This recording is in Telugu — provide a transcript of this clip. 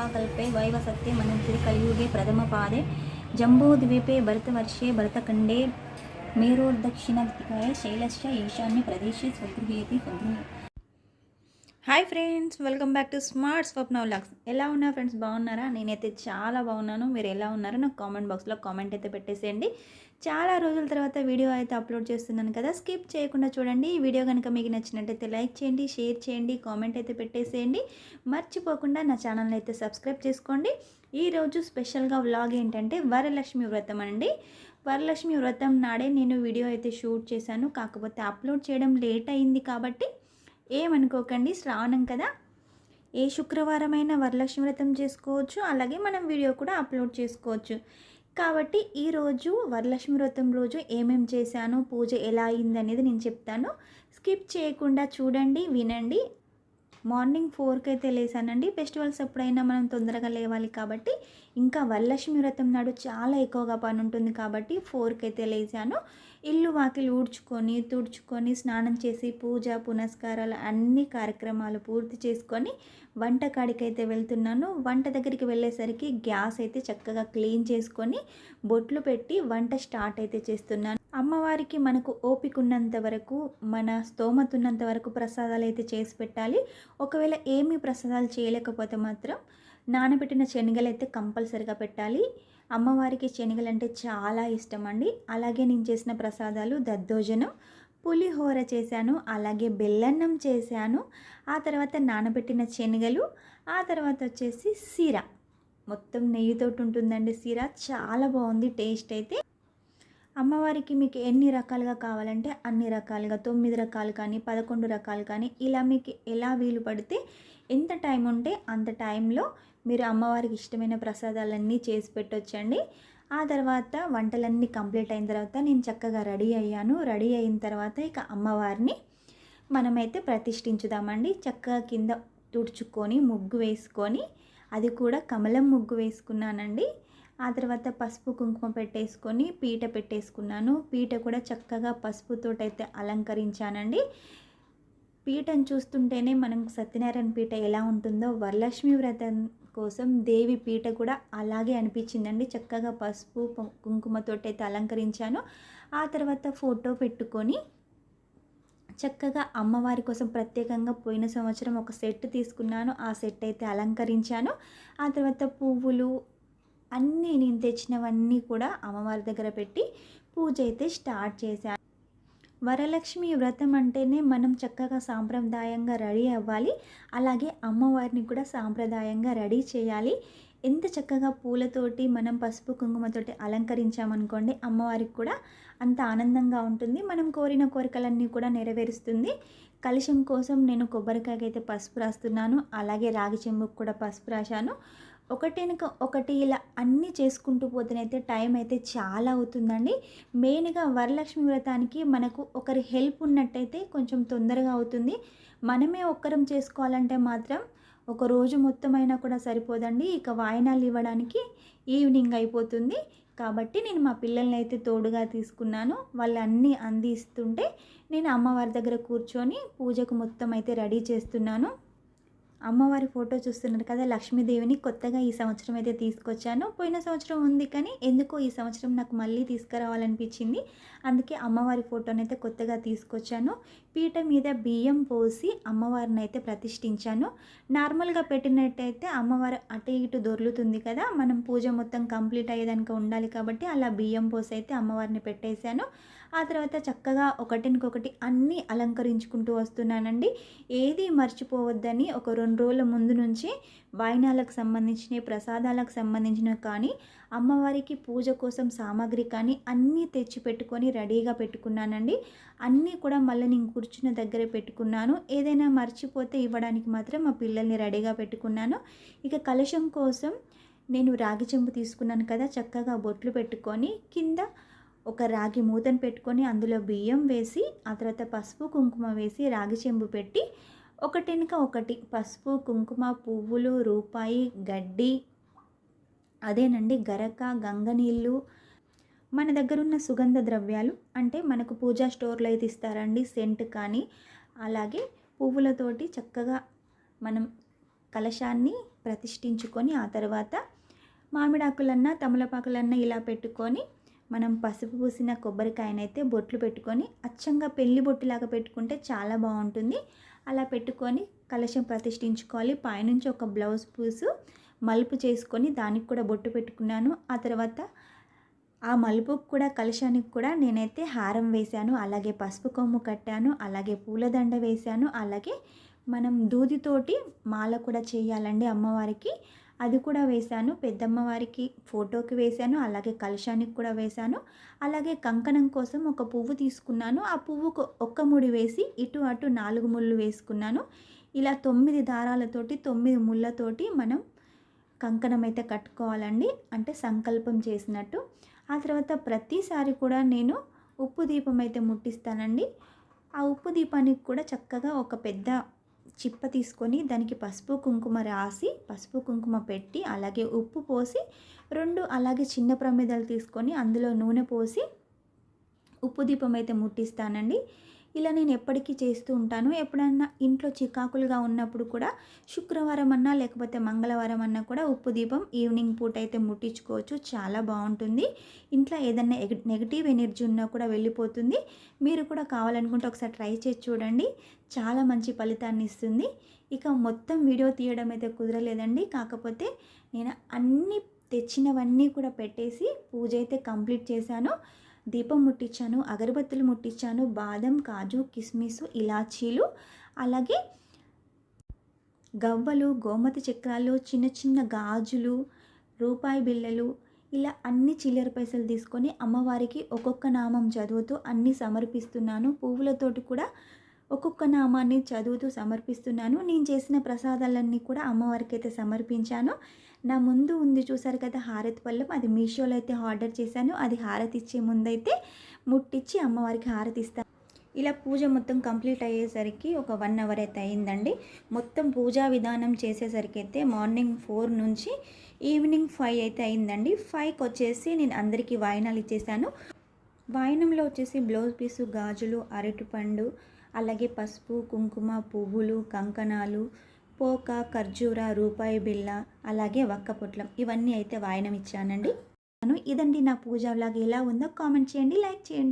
ಮಹಾಕಲ್ಪೆ ವೈವಸತ್ಯ ಮನಂತಿರಿ ಕಲಿಯುಗೆ ಪ್ರಥಮ ಪಾದೆ ಜಂಬೂದ್ವೀಪೆ ಭರತವರ್ಷೆ ಭರತಖಂಡೆ ಮೇರೋರ್ದಕ್ಷಿಣದಿಕಾಯ ಶೈಲಶ್ಚ ಈಶಾನ್ಯ ಪ್ರದೇಶ ಸ್ವಗೃಹೀಯತೆ ಸ್ವಗೃಹ hi friends welcome back to smart Swapna vlogs. ఎలా ఉన్నా ఫ్రెండ్స్? బాగున్నారా? నేనైతే చాలా బాగున్నాను. మీరు ఎలా ఉన్నారో? నాకు కామెంట్ బాక్స్లో కామెంట్ అయితే పెట్టేసేయండి. చాలా రోజుల తర్వాత వీడియో అయితే అప్లోడ్ చేస్తున్నాను కదా స్కిప్ చేయకుండా చూడండి. ఈ వీడియో కనుక మీకు నచ్చినట్టయితే లైక్ చేయండి షేర్ చేయండి కామెంట్ అయితే పెట్టేసేయండి. మర్చిపోకుండా నా ఛానల్ని అయితే సబ్స్క్రైబ్ చేసుకోండి. ఈరోజు స్పెషల్గా వ్లాగ్ ఏంటంటే వరలక్ష్మి వ్రతం అండి. వరలక్ష్మి వ్రతం నాడే నేను వీడియో అయితే షూట్ చేశాను. కాకపోతే అప్లోడ్ చేయడం లేట్ అయింది కాబట్టి ఏమనుకోకండి శ్రావణం కదా? ఏ శుక్రవారమైనా వరలక్ష్మి వ్రతం చేసుకోవచ్చు అలాగే మనం వీడియో కూడా అప్లోడ్ చేసుకోవచ్చు. కాబట్టి ఈరోజు వరలక్ష్మి వ్రతం రోజు ఏమేం చేశాను పూజ ఎలా అయింది అనేది నేను చెప్తాను. స్కిప్ చేయకుండా చూడండి వినండి. మార్నింగ్ ఫోర్కి అయితే లేసానండి. ఫెస్టివల్స్ ఎప్పుడైనా మనం తొందరగా లేవాలి కాబట్టి. ఇంకా వరలక్ష్మి వ్రతం నాడు చాలా ఎక్కువగా పని ఉంటుంది కాబట్టి ఫోర్కి అయితే లేచాను ఇల్లు వాకిలు ఊడ్చుకొని తుడుచుకొని స్నానం చేసి పూజ పునస్కారాలు అన్ని కార్యక్రమాలు పూర్తి చేసుకొని వంట కాడికి అయితే వెళ్తున్నాను. వంట దగ్గరికి వెళ్ళేసరికి గ్యాస్ అయితే చక్కగా క్లీన్ చేసుకొని బొట్లు పెట్టి వంట స్టార్ట్ అయితే చేస్తున్నాను. అమ్మవారికి మనకు ఓపిక ఉన్నంత వరకు మన స్తోమత ఉన్నంత వరకు ప్రసాదాలు అయితే చేసి పెట్టాలి. ఒకవేళ ఏమీ ప్రసాదాలు చేయలేకపోతే మాత్రం నానబెట్టిన శనగలు అయితే కంపల్సరిగా పెట్టాలి. అమ్మవారికి శనగలు అంటే చాలా ఇష్టం అండి అలాగే నేను చేసిన ప్రసాదాలు దద్దోజనం పులిహోర చేశాను అలాగే బెల్లన్నం చేశాను ఆ తర్వాత నానబెట్టిన శనగలు ఆ తర్వాత వచ్చేసి సీర. మొత్తం నెయ్యితోటి ఉంటుందండి సీర చాలా బాగుంది టేస్ట్ అయితే. అమ్మవారికి మీకు ఎన్ని రకాలుగా కావాలంటే అన్ని రకాలుగా తొమ్మిది రకాలు కానీ పదకొండు రకాలు కానీ ఇలా మీకు ఎలా వీలు పడితే ఎంత టైం ఉంటే అంత టైంలో మీరు అమ్మవారికి ఇష్టమైన ప్రసాదాలన్నీ చేసి పెట్టొచ్చండి. ఆ తర్వాత వంటలన్నీ కంప్లీట్ అయిన తర్వాత నేను చక్కగా రెడీ అయ్యాను. రెడీ అయిన తర్వాత ఇక అమ్మవారిని మనమైతే ప్రతిష్ఠించుదామండి. చక్కగా కింద తుడుచుకొని ముగ్గు వేసుకొని అది కూడా కమలం ముగ్గు వేసుకున్నానండి. ఆ తర్వాత పసుపు కుంకుమ పెట్టేసుకొని పీట పెట్టేసుకున్నాను. పీట కూడా చక్కగా పసుపుతోటైతే అలంకరించానండి. పీటను చూస్తుంటేనే మనం సత్యనారాయణ పీట ఎలా ఉంటుందో వరలక్ష్మి వ్రతం కోసం దేవి పీట కూడా అలాగే అనిపించిందండి. చక్కగా పసుపు కుంకుమతోటైతే అయితే అలంకరించాను. ఆ తర్వాత ఫోటో పెట్టుకొని చక్కగా అమ్మవారి కోసం ప్రత్యేకంగా పోయిన సంవత్సరం ఒక సెట్ తీసుకున్నాను. ఆ సెట్ అయితే అలంకరించాను. ఆ తర్వాత పువ్వులు అన్నీ నేను తెచ్చినవన్నీ కూడా అమ్మవారి దగ్గర పెట్టి పూజ అయితే స్టార్ట్ చేశాను. వరలక్ష్మి వ్రతం అంటేనే మనం చక్కగా సాంప్రదాయంగా రెడీ అవ్వాలి. అలాగే అమ్మవారిని కూడా సాంప్రదాయంగా రెడీ చేయాలి. ఎంత చక్కగా పూలతోటి మనం పసుపు కుంకుమతోటి అలంకరించామనుకోండి అమ్మవారికి కూడా అంత ఆనందంగా ఉంటుంది. మనం కోరిన కోరికలన్నీ కూడా నెరవేరుస్తుంది. కలుషం కోసం నేను కొబ్బరికాయకైతే పసుపు రాస్తున్నాను. అలాగే రాగి చెంబుకు కూడా పసుపు రాశాను. ఒకటెనక ఒకటి ఇలా అన్నీ చేసుకుంటూ పోతేనైతే టైం అయితే చాలా అవుతుందండి. మెయిన్గా వరలక్ష్మి వ్రతానికి మనకు ఒకరి హెల్ప్ ఉన్నట్టయితే కొంచెం తొందరగా అవుతుంది. మనమే ఒక్కరం చేసుకోవాలంటే మాత్రం ఒక రోజు మొత్తం అయినా కూడా సరిపోదండి. ఇక వాయినాలు ఇవ్వడానికి ఈవినింగ్ అయిపోతుంది. కాబట్టి నేను మా పిల్లల్ని అయితే తోడుగా తీసుకున్నాను. వాళ్ళు అన్నీ అందిస్తుంటే నేను అమ్మవారి దగ్గర కూర్చొని పూజకు మొత్తం అయితే రెడీ చేస్తున్నాను. అమ్మవారి ఫోటో చూస్తున్నారు కదా లక్ష్మీదేవిని కొత్తగా ఈ సంవత్సరం అయితే తీసుకొచ్చాను. పోయిన సంవత్సరం ఉంది కానీ ఎందుకో ఈ సంవత్సరం నాకు మళ్ళీ తీసుకురావాలనిపించింది. అందుకే అమ్మవారి ఫోటోని అయితే కొత్తగా తీసుకొచ్చాను. పీట మీద బియ్యం పోసి అమ్మవారిని అయితే ప్రతిష్ఠించాను. నార్మల్గా పెట్టినట్టయితే అమ్మవారు అటు ఇటు దొర్లుతుంది కదా మనం పూజ మొత్తం కంప్లీట్ అయ్యేదానికి ఉండాలి కాబట్టి అలా బియ్యం పోసి అయితే అమ్మవారిని పెట్టేశాను. ఆ తర్వాత చక్కగా ఒకటినికొకటి అన్నీ అలంకరించుకుంటూ వస్తున్నానండి. ఏది మర్చిపోవద్దని ఒక రెండు రోజుల ముందు నుంచి వాయినాలకు సంబంధించిన ప్రసాదాలకు సంబంధించిన కానీ అమ్మవారికి పూజ కోసం సామాగ్రి కానీ అన్నీ తెచ్చి పెట్టుకొని రెడీగా పెట్టుకున్నానండి. అన్నీ కూడా మళ్ళీ నేను కూర్చున్న దగ్గర పెట్టుకున్నాను. ఏదైనా మర్చిపోతే ఇవ్వడానికి మాత్రం మా పిల్లల్ని రెడీగా పెట్టుకున్నాను. ఇక కలశం కోసం నేను రాగి చెంబు తీసుకున్నాను కదా చక్కగా బొట్లు పెట్టుకొని కింద ఒక రాగి మూతను పెట్టుకొని అందులో బియ్యం వేసి ఆ తర్వాత పసుపు కుంకుమ వేసి రాగి చెంబు పెట్టి ఒకటినక ఒకటి పసుపు కుంకుమ పువ్వులు రూపాయి గడ్డి అదేనండి గరక గంగనీళ్ళు మన దగ్గర ఉన్న సుగంధ ద్రవ్యాలు. అంటే మనకు పూజా స్టోర్లో అయితే ఇస్తారండి సెంట్ కానీ అలాగే పువ్వులతోటి చక్కగా మనం కలశాన్ని ప్రతిష్ఠించుకొని ఆ తర్వాత మామిడాకులన్నా తమలపాకులన్నా ఇలా పెట్టుకొని మనం పసుపు పూసిన కొబ్బరికాయనైతే బొట్లు పెట్టుకొని అచ్చంగా పెళ్ళి బొట్టులాగా పెట్టుకుంటే చాలా బాగుంటుంది. అలా పెట్టుకొని కలశం ప్రతిష్ఠించుకోవాలి. పైనుంచి ఒక బ్లౌజ్ పీసు మలుపు చేసుకొని దానికి కూడా బొట్టు పెట్టుకున్నాను. ఆ తర్వాత ఆ మలుపుకు కూడా కలశానికి కూడా నేనైతే హారం వేశాను. అలాగే పసుపు కొమ్ము కట్టాను. అలాగే పూలదండ వేశాను. అలాగే మనం దూదితోటి మాల కూడా చేయాలండి అమ్మవారికి. అది కూడా వేశాను. పెద్దమ్మవారికి ఫోటోకి వేశాను. అలాగే కలశానికి కూడా వేశాను. అలాగే కంకణం కోసం ఒక పువ్వు తీసుకున్నాను. ఆ పువ్వుకు ఒక్క ముడి వేసి ఇటు అటు నాలుగు ముళ్ళు వేసుకున్నాను. ఇలా తొమ్మిది దారాలతోటి తొమ్మిది ముళ్ళతోటి మనం కంకణం అయితే కట్టుకోవాలండి. అంటే సంకల్పం చేసినట్టు. ఆ తర్వాత ప్రతిసారి కూడా నేను ఉప్పు దీపం అయితే ముట్టిస్తానండి. ఆ ఉప్పు దీపానికి కూడా చక్కగా ఒక పెద్ద చిప్ప తీసుకొని దానికి పసుపు కుంకుమ రాసి పసుపు కుంకుమ పెట్టి అలాగే ఉప్పు పోసి రెండు అలాగే చిన్న ప్రమిదలు తీసుకొని అందులో నూనె పోసి ఉప్పు దీపం అయితే ముట్టిస్తానండి. ఇలా నేను ఎప్పటికీ చేస్తూ ఉంటాను. ఎప్పుడన్నా ఇంట్లో చికాకులుగా ఉన్నప్పుడు కూడా శుక్రవారం అన్నా లేకపోతే మంగళవారం అన్నా కూడా ఉప్పు దీపం ఈవినింగ్ పూట అయితే ముట్టించుకోవచ్చు. చాలా బాగుంటుంది. ఇంట్లో ఏదన్నా నెగిటివ్ ఎనర్జీ ఉన్నా కూడా వెళ్ళిపోతుంది. మీరు కూడా కావాలనుకుంటే ఒకసారి ట్రై చేసి చూడండి. చాలా మంచి ఫలితాన్ని ఇస్తుంది. ఇక మొత్తం వీడియో తీయడం అయితే కుదరలేదండి. కాకపోతే నేను అన్ని తెచ్చినవన్నీ కూడా పెట్టేసి పూజ అయితే కంప్లీట్ చేశాను. దీపం ముట్టించాను అగరబత్తులు ముట్టించాను బాదం కాజు కిస్మిస్ ఇలాచీలు అలాగే గవ్వలు గోమతి చక్రాలు చిన్న చిన్న గాజులు రూపాయి బిళ్ళలు ఇలా అన్ని చిల్లర పైసలు తీసుకొని అమ్మవారికి ఒక్కొక్క నామం చదువుతూ అన్నీ సమర్పిస్తున్నాను. పువ్వులతోటి కూడా ఒక్కొక్క నామాన్ని చదువుతూ సమర్పిస్తున్నాను. నేను చేసిన ప్రసాదాలన్నీ కూడా అమ్మవారికి అయితే సమర్పించాను. నా ముందు ఉంది చూసారు కదా హారతి పళ్ళం. అది మీషోలో అయితే ఆర్డర్ చేశాను. అది హారతి ఇచ్చే ముందైతే ముట్టించి అమ్మవారికి హారతి ఇస్తాను ఇలా పూజ మొత్తం కంప్లీట్ అయ్యేసరికి ఒక వన్ అవర్ అయితే అయిందండి. మొత్తం పూజా విధానం చేసేసరికి అయితే మార్నింగ్ ఫోర్ నుంచి ఈవినింగ్ ఫైవ్ అయితే అయిందండి. ఫైవ్కి వచ్చేసి నేను అందరికీ వాయినాలు ఇచ్చేసాను. వాయినంలో వచ్చేసి బ్లౌజ్ పీసు గాజులు అరటిపండు అలాగే పసుపు కుంకుమ పువ్వులు కంకణాలు పోక ఖర్జూర రూపాయి బిళ్ళ అలాగే వక్క పొట్లం ఇవన్నీ అయితే వాయనం ఇచ్చానండి. ఇదండి నా పూజ వ్లాగ్ ఎలా ఉందో కామెంట్ చేయండి లైక్ చేయండి.